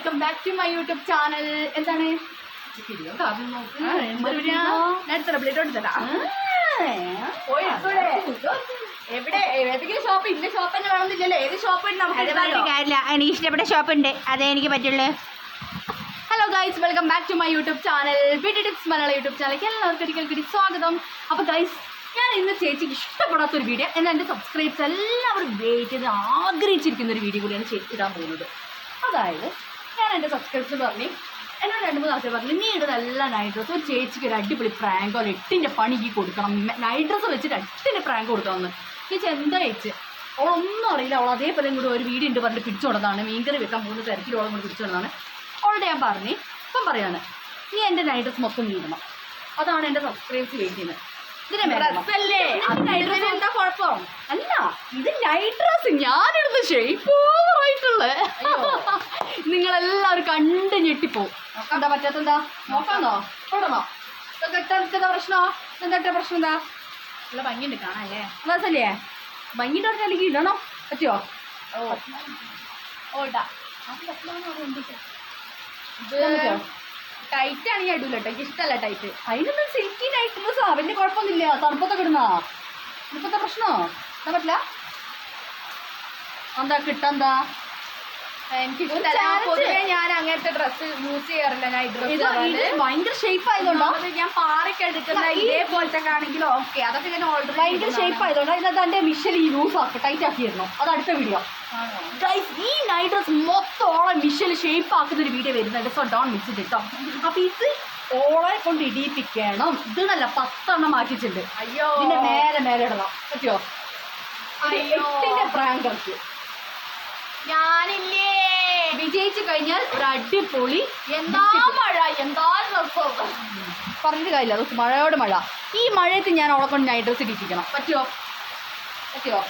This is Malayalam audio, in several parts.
Welcome back to my YouTube channel എന്താണ്. എവിടെ? ഏതെങ്കിലും ഷോപ്പ് ഇന്ന ഷോപ്പ് തന്നെ വേണമെന്നില്ലല്ലോ. ഏത് ഷോപ്പ്. കാര്യമില്ല. എനിക്ക് ഇഷ്ടപ്പെട്ട ഷോപ്പ് ഉണ്ട്. അതേ എനിക്ക് പറ്റുള്ളൂ. Hello guys welcome back to my YouTube channel BD tips Malayala YouTube ചാനലിലേക്ക് എല്ലാവർക്കും ഒരിക്കൽ കൂടി സ്വാഗതം. അപ്പോൾ ഗൈസ് ഞാൻ ഇന്ന് ചേച്ചിക്ക് ഇഷ്ടപ്പെടാത്ത ഒരു വീഡിയോ എന്നാൽ എന്റെ സബ്സ്ക്രൈബ്സ് എല്ലാവരും വെയിറ്റ് ചെയ്ത് ആഗ്രഹിച്ചിരിക്കുന്ന ഒരു വീഡിയോ കൂടിയാണ് ചേച്ചി ഇടാൻ പോകുന്നത്. അതായത് ഞാൻ എന്റെ സബ്സ്ക്രൈബ്സ് പറഞ്ഞു. എന്നോട് രണ്ട് മൂന്ന് ആൾക്കാർ പറഞ്ഞു നീ ഇടുന്ന നല്ല നൈറ്റ് ഡ്രസ്സ് ഒരു ചേച്ചിക്ക് ഒരു അടിപൊളി പ്രാങ്കോ ഒരു എട്ടിന്റെ പണിക്ക് കൊടുക്കണം. നൈറ്റ് ഡ്രസ്സ് വെച്ചിട്ട് എട്ടിന്റെ പ്രാങ്ക് കൊടുക്കണമെന്ന് ചേച്ചി എന്താ ചേച്ചി? അവളൊന്നും അറിയില്ല. അവൾ അതേപോലെ ഇങ്ങോട്ട് ഒരു വീഡിയോ ഉണ്ട് പറഞ്ഞിട്ട് പിടിച്ചോടതാണ് മീൻകറി വെക്കാൻ മൂന്ന് തിരക്കിലോളം കൂടി കൊടുത്താണ് അവളോട് ഞാൻ പറഞ്ഞു ഇപ്പം പറയാണ് നീ എന്റെ നൈറ്റ് ഡ്രസ്സ് മൊത്തം നീടണം അതാണ് എന്റെ വെയിറ്റ് ഇതിനെ Dress അല്ലേ? അല്ല ഇത് ഞാൻ ഡ്രസ് ഞാനിടുന്ന ഷേപ്പ് ഓവറായിട്ടുള്ള. നിങ്ങളെല്ലാവരും കണ്ട് ഞെട്ടിപ്പോവും. എന്താ പറ്റാത്തെന്താ നോക്കാന്നോ? ഇടണോ എന്താ പ്രശ്നമോ എന്താ പ്രശ്നം? എന്താ? നല്ല ഭംഗിയുണ്ട് കാണാല്ലേ മനസ്സല്ലേ ഭംഗിട്ട് പറഞ്ഞാൽ അല്ലെങ്കിൽ ഇടണോ? പറ്റുമോ ഓ. ഓ ഇടാ പറ്റുമോ ടൈറ്റ് ആണെങ്കിൽ ഇടൂല കേട്ടോ. എനിക്ക് ഇഷ്ടമല്ല ടൈറ്റ് അതിനൊന്നും സിൽക്കി ടൈറ്റ് ഡ്രസ്സാ വലിയ കുഴപ്പമൊന്നുമില്ല. തണുപ്പത്തൊക്കെ ഇടുന്നാ തണുപ്പത്തെ പ്രശ്നമോ എന്താ പറ്റില്ല? എന്താ കിട്ടെന്താ എനിക്ക് പൊതുവേ ഞാൻ അങ്ങനത്തെ ഡ്രസ്സ് യൂസ് ചെയ്യാറില്ല. ഞാൻ ഇത് ഡ്രസ്സ് ഭയങ്കര ഷേപ്പ് ആയതുകൊണ്ടോ? ഞാൻ പാറൊക്കെ എടുക്കുന്ന ഇതേപോലത്തെ ആണെങ്കിലും ഓക്കെ അതൊക്കെ ഞാൻ ഓൾറെഡി ഭയങ്കര ഷേപ്പ് ആയതുകൊണ്ടോ ഇതിനകത്ത് എന്റെ മിഷൽ ഈ ലൂസ് ആക്കി ടൈറ്റ് ആക്കിയിരുന്നു. അത് അടുത്ത വീഡിയോ ഈ നൈറ്റ് ഡ്രസ് മൊത്തം മിഷൽ ഷേപ്പ് ആക്കുന്ന ഒരു വീഡിയോ വരുന്നുണ്ട്. സോ ഡോൺ മിസ് ഇറ്റ് കേട്ടോ അപ്പൊ ഇത് ഓളെ കൊണ്ട് ഇടിയിപ്പിക്കണം. ഇതിനല്ല പത്തെണ്ണം മാറ്റിച്ചിട്ടുണ്ട് അയ്യോ. പിന്നെ മേലെ മേലെ ഇടണം. പറ്റിയോ. എട്ടിന്റെ പ്രാങ്കർക്ക് ഞാനില്ലേ. വിജയിച്ചു കഴിഞ്ഞാൽ ഒരു അടിപൊളി എന്താ മഴ? എന്താ രസം? പറഞ്ഞിട്ട് കാര്യമില്ല. അത് മഴയോട് മഴ. ഈ മഴയത്ത് ഞാൻ അവളെ കൊണ്ട് നൈറ്റ് ഡ്രസ് ഇടിപ്പിക്കണം പറ്റുമോ പറ്റുമോ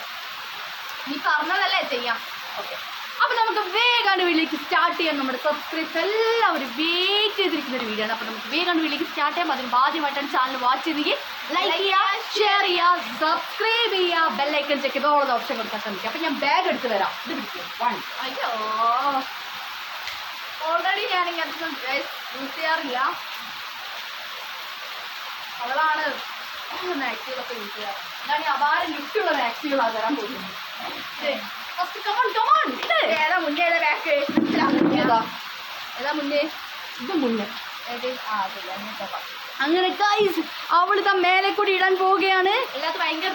നീ പറഞ്ഞതല്ലേ ചെയ്യാം. ഓക്കെ. അപ്പോൾ നമുക്ക് വേഗം വീട്ടിലേക്ക് സ്റ്റാർട്ട് ചെയ്യാം. നമ്മുടെ സബ്സ്ക്രൈബ്സ് എല്ലാവരും വെയിറ്റ് ചെയ്തിരിക്കുന്ന ഒരു വീഡിയോ ആണ്. അപ്പോൾ നമുക്ക് വേഗം വീട്ടിലേക്ക് സ്റ്റാർട്ട് ചെയ്യാം. അതിന് ആദ്യമായിട്ടാണ് ചാനൽ വാച്ച് ചെയ്തെങ്കിൽ ലൈക്ക് ചെയ്യുക ഷെയർ ചെയ്യുക സബ്സ്ക്രൈബ് ചെയ്യുക ബെല്ലൈക്കൺ ചെക്ക് ചെയ്ത് ഓരോ ഓപ്ഷൻ കൊടുക്കാൻ ശ്രമിക്കുക. അപ്പൊ ഞാൻ ബാഗ് എടുത്ത് വരാം ഇത് പിടിക്കും. വൺ അയ്യോ. ഓൾറെഡി ഞാൻ ഇങ്ങനത്തെ യൂസ് ചെയ്യാറില്ല. അവളാണ് മാക്സികളൊക്കെ യൂസ് ചെയ്യാറ്. ഞാൻ അപാര ലിഫ്റ്റുള്ള മാക്സികളാണ് തരാൻ പോകുന്നത്. ഫസ്റ്റ് കമോൺ കമോൺ ഏതാ മുന്നേ ഏതാ ബാക്ക് ഏതാ? ഏതാ മുന്നേ? ഇത്. അങ്ങനെ ഗൈസ് അവൾ ഇതാ മേലെ കൂടി ഇടാൻ പോവുകയാണ്. ഭയങ്കര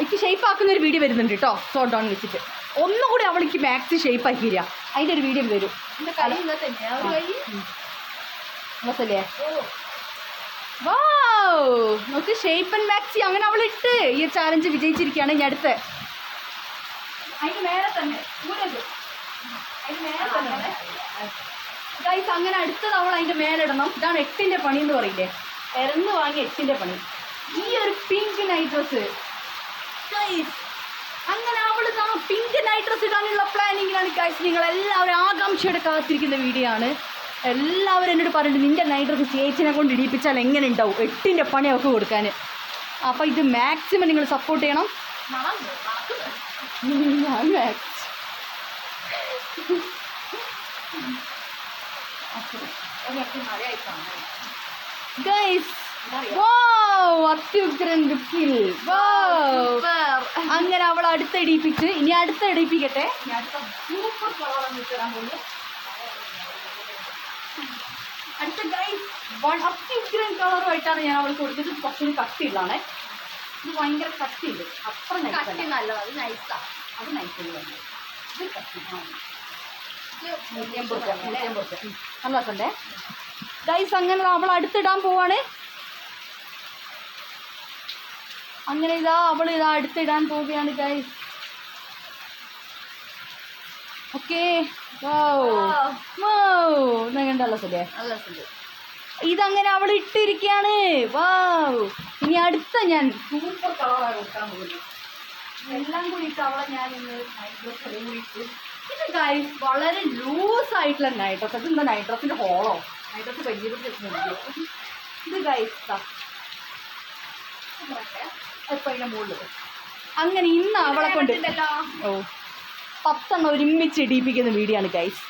എനിക്ക് ഷേപ്പ് ആക്കുന്ന ഒരു വീഡിയോ വരുന്നുണ്ട് കേട്ടോ. ഷോട്ട് ഡൗൺ വെച്ചിട്ട്. ഒന്നും കൂടി അവൾക്ക് മാക്സ് ഷേപ്പ് ആക്കി തരിക അതിന്റെ ഒരു വീഡിയോ വരും വാ നോക്ക് ഷേപ്പ് ആൻഡ് മാക്സി അങ്ങനെ അവൾ ഇട്ട് ഈ ചാലഞ്ച് വിജയിച്ചിരിക്കുകയാണ്. ഞാൻ അടുത്ത്. അതിന് മേലെ തന്നെ ഊരത്. അതിന് മേലെ തന്നെ. ഗൈസ് അങ്ങനെ അടുത്ത തവണ അതിന്റെ മേലിടണം ഇതാണ് എട്ടിന്റെ പണി എന്ന് പറയില്ലേ? ഇറന്ന് വാങ്ങി എട്ടിന്റെ പണി. ഈ ഒരു പിങ്ക് നൈറ്റ് ഡ്രസ് ഗൈസ് അങ്ങനെ അവൾ പിങ്ക് നൈറ്റ് ഡ്രസ് ഇടാനുള്ള പ്ലാനിങ്ങിലാണ് ഗൈസ് നിങ്ങൾ എല്ലാവരും ആകാംക്ഷയോടെ കാത്തിരിക്കുന്ന വീഡിയോ ആണ്. എല്ലാവരും എന്നോട് പറഞ്ഞിട്ട് നിന്റെ നൈറ്റ് ഡ്രസ് ചേച്ചിനെ കൊണ്ട് ഇടിപ്പിച്ചാൽ എങ്ങനെ ഉണ്ടാവും? എട്ടിന്റെ പണിയൊക്കെ കൊടുക്കാൻ. അപ്പോൾ ഇത് മാക്സിമം നിങ്ങൾ സപ്പോർട്ട് ചെയ്യണം. ഞാൻ അത്യുഗ്രൻ ലുക്കിൽ അങ്ങനെ അവൾ അടുത്ത് ഇടിപ്പിച്ച് ഇനി അടുത്ത ഇടിപ്പിക്കട്ടെ ഞാൻ അടുത്ത ഗൈസ് അത്യുഗ്രൻ കളറുമായിട്ടാണ് ഞാൻ അവൾക്ക് കൊടുത്തത് കുറച്ചുകൂടി കട്ടിയുള്ളതാണേ ഇത് ഭയങ്കര കട്ടിയുണ്ട് അത്ര കട്ടി. നല്ലത് അത് നൈസാ അത് നൈസ് ഇത് കട്ടി. നൂറ്റിയമ്പത് നൂറ്റിയമ്പത്. നല്ല രസമുണ്ടേ? ഗൈസ് അങ്ങനെ അവൾ അടുത്തിടാൻ പോവാണ്. അങ്ങനെ ഇതാ അവൾ ഇതാ അടുത്തിടാൻ പോവുകയാണ് ഗൈസ് ഓക്കെ കണ്ടല്ലോ സുലേ നല്ല രസമുണ്ട്. ഇതങ്ങനെ അവൾ ഇട്ടിരിക്കുകയാണ് വാവ്. ഇനി അടുത്ത ഞാൻ സൂപ്പർ കളറാണ് കൊടുക്കാൻ പോകുന്നത്. എല്ലാം കൂടി അവളെ ഞാൻ ഇന്ന് നൈറ്റ് കൂടിയിട്ട് ഇത് ഗൈസ് വളരെ ലൂസ് ആയിട്ടുള്ള നൈറ്റ് ഡ്രസ് ഇത് എന്താ നൈറ്റ് ഹോളോ നൈറ്റ് ഡ്രസ് വലിയ ഇത് ഗൈസ് എപ്പോഴും മുകളിൽ അങ്ങനെ ഇന്ന് അവളെ കൊണ്ട് ഓ. പത്തെണ്ണം ഒരുമിച്ച് ഇടിയിപ്പിക്കുന്ന വീഡിയോ ആണ് ഗൈസ്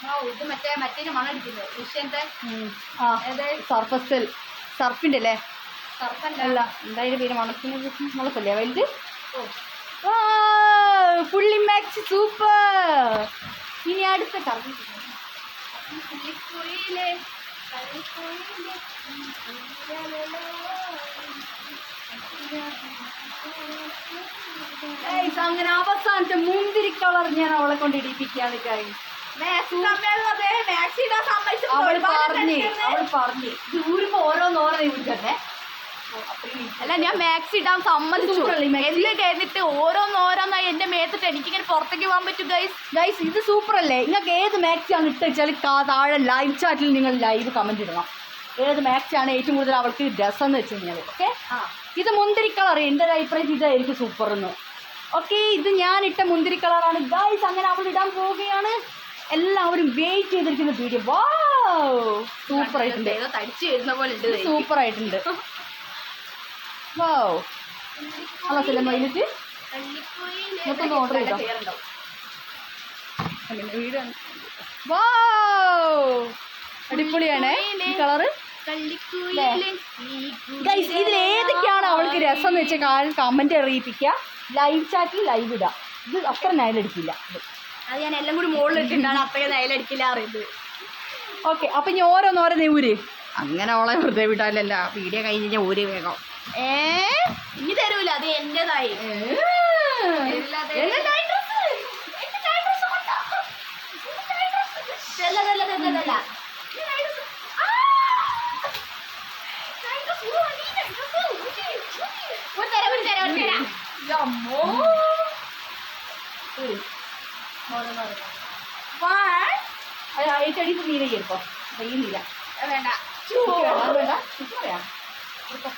സർഫസിൽ. സർഫിന്റെ അല്ലേ? സർപ്പല്ല അല്ല എന്തായാലും പേര്? മണക്കുന്നത് മുളക്കല്ലേ വലുത്? ഓ. ഫുള്ളി മാക്സ് സൂപ്പർ ഇനി അടുത്ത ഗൈസ് അങ്ങനെ അവസാനത്തെ മുന്തിരി കളർ ഞാൻ അവളെ കൊണ്ട് ഇടിപ്പിക്കാണ് അവൾ ഒരുപാട് പറഞ്ഞ്. അവൾ പറഞ്ഞ്. ഇത് ഊരുമ്പോ ഓരോന്നോരോ വിളിക്കട്ടെ അല്ല ഞാൻ മാക്സ് ഇടാൻ സമ്മതിച്ചു. എന്നിട്ട് കഴിഞ്ഞിട്ട് ഓരോന്നോരോന്നായി എന്റെ മേത്തിട്ട് എനിക്കിങ്ങനെ പുറത്തേക്ക് പോകാൻ പറ്റും ഗൈസ് ഗൈസ് ഇത് സൂപ്പർ അല്ലേ നിങ്ങൾക്ക് ഏത് മാക്സ് ആണ് ഇട്ട് വെച്ചാൽ താഴെ ലൈവ് ചാറ്റിൽ നിങ്ങൾ ലൈവ് കമന്റ് ഇടണം. ഏത് മാക്സ് ആണ് ഏറ്റവും കൂടുതൽ അവൾക്ക് രസം എന്ന് വെച്ച് കഴിഞ്ഞാൽ ഓക്കെ ഇത് മുന്തിരി കളർ എന്റെ ഒരു അഭിപ്രായത്തിൽ ഇതായിരിക്കും സൂപ്പർ എന്ന് ഓക്കെ ഇത് ഞാൻ ഇട്ട മുന്തിരി കളറാണ്. ഗൈസ് അങ്ങനെ അവൾ ഇടാൻ പോവുകയാണ്. എല്ലാവരും വെയിറ്റ് ചെയ്തിരിക്കുന്ന വീഡിയോ വാ സൂപ്പർ ആയിട്ടുണ്ട് സൂപ്പർ ആയിട്ടുണ്ട് വാ അല്ല നമുക്കൊന്ന് order ചെയ്തോ? വാ. അടിപൊളിയാണ് ഈ കളറ് ഗൈസ് ഇതിൽ ഏതൊക്കെയാണ് അവൾക്ക് രസം എന്ന് വെച്ചാൽ കമന്റ് അറിയിപ്പിക്ക ലൈവ് ചാറ്റിൽ ലൈവ് ഇടുക ഇത് അത്ര നയലടിക്കില്ല. അത് ഞാൻ എല്ലാം കൂടി മുകളിൽ ഇട്ടിട്ടാണ് അപ്പഴേ നയലടിക്കില്ല അറിയുന്നത്. ഓക്കെ അപ്പൊ ഞാൻ ഓരോന്നോരോന്നേ ഊര്. അങ്ങനെ അവളെ വെറുതെ വിടാനല്ല. വീഡിയോ കഴിഞ്ഞ് കഴിഞ്ഞാൽ ഊര് വേഗം. ഏ? ഇനി തരൂല അത് എന്റേതായി. അത് ഏറ്റടിച്ച് നീല വേണ്ട. വേണ്ട,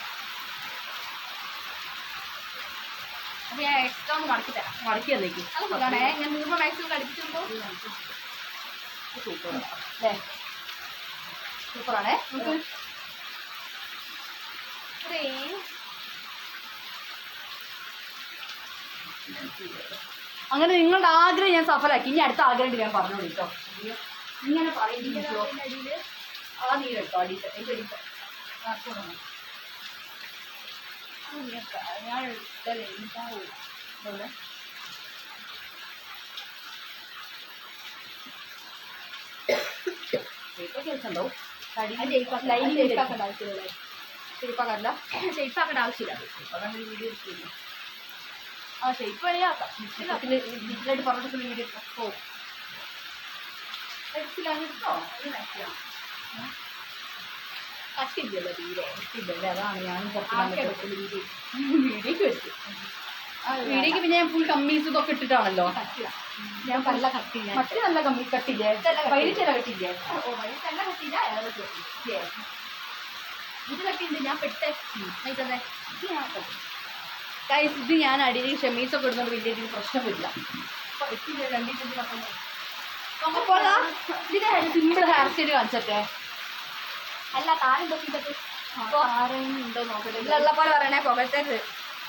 അപ്പൊ ഞാൻ എക്സ്ട്രാ ഒന്ന് മടക്കി തരാം. മടക്കി തന്നേക്ക്. അത് ഞാൻ മൂന്ന് മാക്സിമം കടിപ്പിച്ചുമ്പോ സൂപ്പർ അല്ലേ? സൂപ്പറാണേ നമുക്ക് അങ്ങനെ നിങ്ങളുടെ ആഗ്രഹം ഞാൻ സഫലാക്കി. ഇനി അടുത്ത ആഗ്രഹം ഞാൻ പറഞ്ഞോളൂ കേട്ടോ ഇങ്ങനെ പറയുന്നില്ലോ ആ നീ കേട്ടോ അടിയിട്ട് എന്റെ അടിയിട്ട് ഞാൻ എടുത്തല്ലേ കേൾക്കണ്ടാവും ഷെയ്പ്പാക്കേണ്ട ആവശ്യമില്ല ഷേപ്പാക്കല്ല ഷെയ്പ്പാക്കേണ്ട ആവശ്യമില്ല അതാണ് വീഡിയോ എടുക്കുന്നത് ആ ഷേപ്പ് വഴിയാക്കാം വീട്ടിലായിട്ട് പറഞ്ഞിട്ട് വീഡിയോ എടുക്കാം ഓ എടുത്തില്ല എടുത്തോ ഇത് കട്ടില്ലല്ലോ തീരെ പറ്റില്ലല്ലേ അതാണ് ഞാൻ വീഡിയോക്ക് വെച്ചു. വീഡിയോക്ക് പിന്നെ ഞാൻ ഫുൾ കമ്മീസ് ഇതൊക്കെ ഇട്ടിട്ടാണല്ലോ. കട്ടില്ല ഞാൻ നല്ല കട്ടി മറ്റേ നല്ല കമ്മി കട്ടില്ലേ പൈരിച്ചില കട്ടില്ലേ കട്ടില്ല കട്ടി ഇത് കട്ടിണ്ട് ഞാൻ പെട്ടെ. ഇതേ ഗൈസ് ഇത് ഞാൻ അടിയിൽ ഷെമീസൊക്കെ വലിയ രീതിയിൽ പ്രശ്നം വരില്ല ഇതിന്റെ സിമ്പിൾ ഹെയർ സ്റ്റൈൽ കാണിച്ചേ അല്ല താരം തൊക്കിട്ടത് ഉണ്ടോ നോക്കട്ടെ. ഇതിലുള്ള പോലെ പറയണേ പുകഴ്ത്തരുത്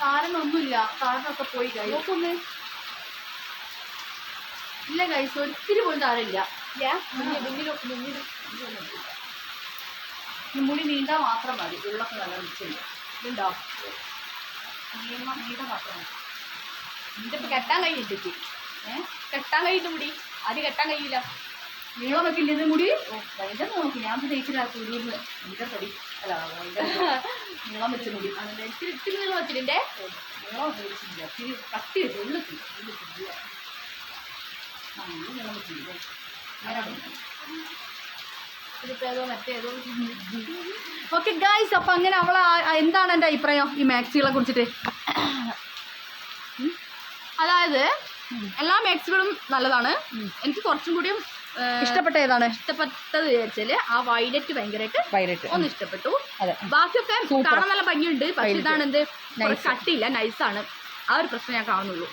കാരണമൊന്നുമില്ല കാരണമൊക്കെ പോയി നോക്കൊന്ന്. ഇല്ല കൈസ് ഒരിത്തിരി പോലും ഈ മുടി നീണ്ടാ മാത്രം മതി. ഉള്ളൊക്കെ നല്ല മിച്ചുണ്ട് ഇതുണ്ടോ? നീണ്ട മാത്രം മതി. കെട്ടാൻ കഴിയിട്ടിട്ട് ഏഹ് കെട്ടാൻ കഴിയിട്ട് മുടി. അത് കെട്ടാൻ കഴിയില്ല. ഇത് മുടി? ഓ ഭയങ്കര നോക്കി. ഞാൻ തേച്ചില്ല കുരുന്ന് ഭയങ്കര തടി അല്ല ഭയങ്കര നീളം വെച്ച മുടി. അങ്ങനെ ഇത്തിരി ഇത്തിരി നീളം വെച്ചിട്ടുണ്ട്? നീളം തേച്ചില്ല ഇത്തിരി കട്ടി വെച്ചു ആ നീളം ഓക്കെ ഗായ്സ് അപ്പൊ അങ്ങനെ അവൾ എന്താണ് എന്റെ അഭിപ്രായം ഈ മാക്സികളെ കുറിച്ചിട്ട്? അതായത് എല്ലാ മാക്സികളും നല്ലതാണ്. എനിക്ക് കുറച്ചും കൂടിയും ഇഷ്ടപ്പെട്ട ഏതാണ് ഇഷ്ടപ്പെട്ടത് വിചാരിച്ചാൽ ആ വൈലറ്റ് ഭയങ്കരമായിട്ട് വൈലറ്റ്. ഒന്ന് ഇഷ്ടപ്പെട്ടു ബാക്കിയൊക്കെ. കാണാൻ നല്ല ഭംഗിയുണ്ട്. പക്ഷെ ഇതാണ് എന്ത്. കട്ടിയില്ല. നൈസാണ് ആ ഒരു പ്രശ്നം ഞാൻ കാണുന്നുള്ളൂ.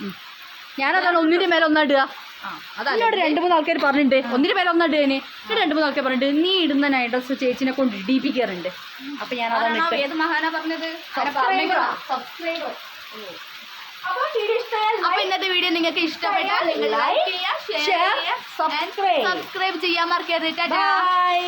ഞാനതാണ് ഒന്നിന്റെ മേലെ ഒന്നിടുക ആ അതല്ല എന്നോട് രണ്ട് മൂന്ന് ആൾക്കാർ പറഞ്ഞിട്ടുണ്ട്. ഒന്നിന്റെ പേര് ഒന്നിടുകയാണ് രണ്ട് മൂന്ന് ആൾക്കാർ പറഞ്ഞിട്ടുണ്ട്. നീ ഇടുന്ന നൈ ഡ്രസ് ചേച്ചിനെ കൊണ്ട് ഇടിപ്പിക്കാറുണ്ട്. അപ്പൊ ഞാൻ അതാണ്. ഏത് മഹാനാ പറഞ്ഞത്? Subscriber subscriber. അപ്പൊ ഇന്നത്തെ വീഡിയോ നിങ്ങൾക്ക് ഇഷ്ടപ്പെട്ടാൽ നിങ്ങൾ ലൈക്ക് ചെയ്യുക ഷെയർ ചെയ്യുക സബ്സ്ക്രൈബ് ചെയ്യാൻ മറക്കരുത് ബൈ